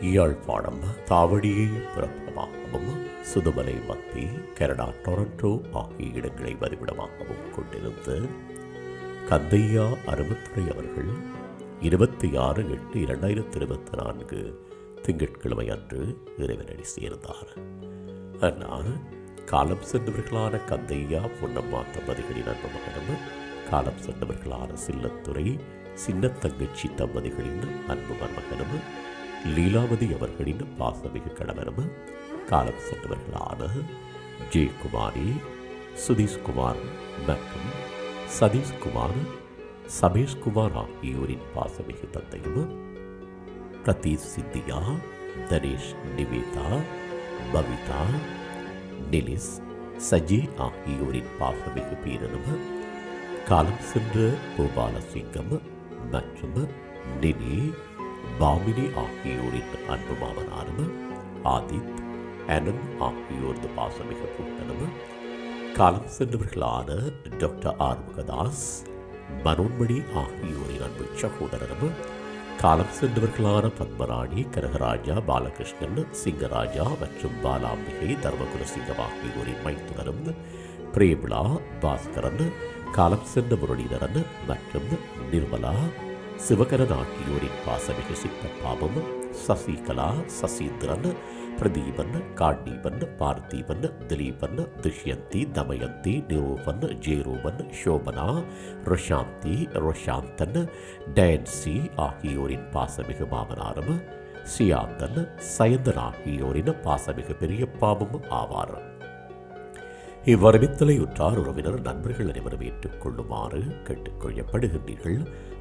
யாழ்ப்பாணம் தாவடியை பிறப்பிடமாகவும் சுதுமலை மத்தி Canada Toronto ஆகிய இடங்களை வதிவிடமாகவும் கொண்டிருந்து கந்தையா அருமத்துறை அவர்கள் இருபத்தி ஆறு எட்டு இரண்டாயிரத்தி இருபத்தி நான்கு திங்கட்கிழமை அன்று இறைவனடி சேர்ந்தார். ஆனால் காலம் சென்றவர்களான கந்தையா பொன்னம்மா தம்பதிகளின் அன்பு மகனும் காலம் சென்றவர்களான சில்லத்துறை சின்ன தங்கச்சி தம்பதிகளின் அன்பு மருமகனும் லீலாவதி அவர்களின் பாசமிகு கணவரும் காலம் சென்றவர்களான ஜெயக்குமாரி சுதீஷ்குமார் மற்றும் சதீஷ்குமார் சமேஷ்குமார் ஆகியோரின் பாசமிகு தந்தையும் பிரதீஷ் சிந்தியா தனேஷ் நிவேதா பவிதா நிலிஸ் சஜி ஆகியோரின் பாசமிகு பீரனும் காலம் சென்ற கோபாலசிங்கம் மற்றும் நினி பாமினி ஆகியோரின் அன்பு மாமனானது ஆதித் அனன் ஆகியோரது பாசமிக கூட்டனும் காலம் சென்றவர்களான டாக்டர் ஆர்முகதாஸ் மனோன்மணி ஆகியோரின் அன்பு சகோதரரும் காலம் சென்றவர்களான பத்மராணி கனகராஜா பாலகிருஷ்ணன் சிங்கராஜா மற்றும் பாலாம்பிகை தர்மகுல சிங்கம் ஆகியோரின் மைத்துனரும் பிரேமிளா பாஸ்கரன் காலம் சென்ற முரளிதரன் மற்றும் நிர்மலா சிவகரன் ஆகியோரின் பாசமிகு சித்தப்பாவும் சசிகலா சசீந்திரன் பிரதீபன் காண்டீபன் பார்த்திபன் திலீபன் துஷ்யந்தி தமயந்தி நிரூபன் ஜெயரூபன் சோபனா ருஷாந்தி ருஷாந்தன் டேன்சி ஆகியோரின் பாசமிகு மாமனாரும் சியாந்தன் சயந்தன் ஆகியோரின் பாசமிகு பெரிய பாபம் ஆவார். இவ்வரவித்தலை உற்றார் உறவினர் நண்பர்கள் அனைவரும் ஏற்றுக்கொள்ளுமாறு கேட்டுக்கொள்ளப்படுகின்றீர்கள்.